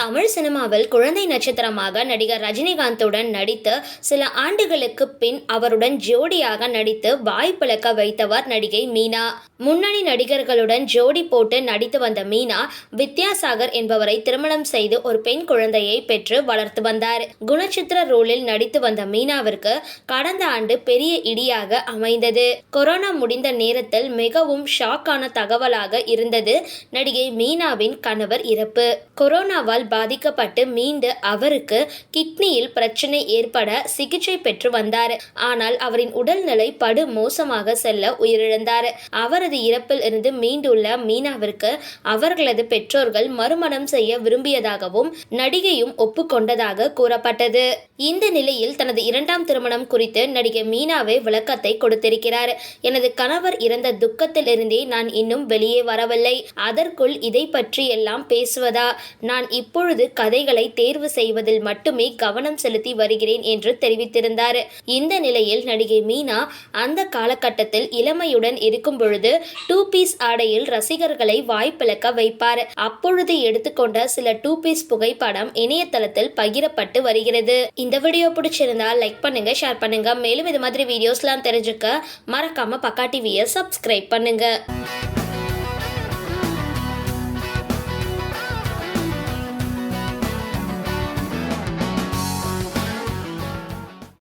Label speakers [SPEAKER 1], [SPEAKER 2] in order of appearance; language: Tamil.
[SPEAKER 1] தமிழ் சினிமாவில் குழந்தை நட்சத்திரமாக நடிகர் ரஜினிகாந்துடன் நடித்து சில ஆண்டுகளுக்கு பின் அவருடன் ஜோடியாக நடித்து வாய்ப்பிழக்க வைத்தவர் நடிகை மீனா. முன்னணி நடிகர்களுடன் ஜோடி போட்டு நடித்து வந்த மீனா வித்யாசாகர் என்பவரை திருமணம் செய்து ஒரு பெண் குழந்தையை பெற்று வளர்த்து வந்தார். குணச்சித்திர ரோலில் நடித்து வந்த மீனாவிற்கு கடந்த ஆண்டு பெரிய இடியாக அமைந்தது. கொரோனா முடிந்த நேரத்தில் மிகவும் ஷாக்கான தகவலாக இருந்தது நடிகை மீனாவின் கணவர் இறப்பு. கொரோனாவால் பாதிக்கப்பட்டு மீண்டு அவருக்கு கிட்னியில் பிரச்சனை ஏற்பட சிகிச்சை பெற்று வந்தார். ஆனால் அவரின் உடல்நிலை படு மோசமாக செல்ல உயிரிழந்தார். அவரது இறப்பில் இருந்து மீண்டுள்ள மீனாவிற்கு அவர்களது பெற்றோர்கள் மறுமணம் செய்ய விரும்பியதாகவும் நடிகையும் ஒப்புக்கொண்டதாக கூறப்பட்டது. இந்த நிலையில் தனது இரண்டாம் திருமணம் குறித்து நடிகை மீனாவே விளக்கத்தை கொடுத்திருக்கிறார். எனது கணவர் இறந்த துக்கத்தில் இருந்தே நான் இன்னும் வெளியே வரவில்லை. அதற்குள் இதை பற்றி எல்லாம் பேசுவதா? நான் இப்பொழுது கதைகளை தேர்வு செய்வதில் மட்டுமே கவனம் செலுத்தி வருகிறேன் என்று தெரிவித்திருந்தார். இந்த நிலையில் நடிகை மீனா அந்த காலகட்டத்தில் இளமையுடன் இருக்கும் பொழுது டூ பீஸ் ஆடையில் ரசிகர்களை வாய்ப்பிழக்க வைப்பார். அப்பொழுது எடுத்துக்கொண்ட சில டூ பீஸ் புகைப்படம் இணையதளத்தில் பகிரப்பட்டு வருகிறது. இந்த வீடியோ பிடிச்சிருந்தா லைக் பண்ணுங்க ஷேர் பண்ணுங்க. மேலும் இது மாதிரி வீடியோஸ்லாம் தெரிஞ்சுக்க மறக்காம பக்கா டிவியை சப்ஸ்கிரைப் பண்ணுங்க.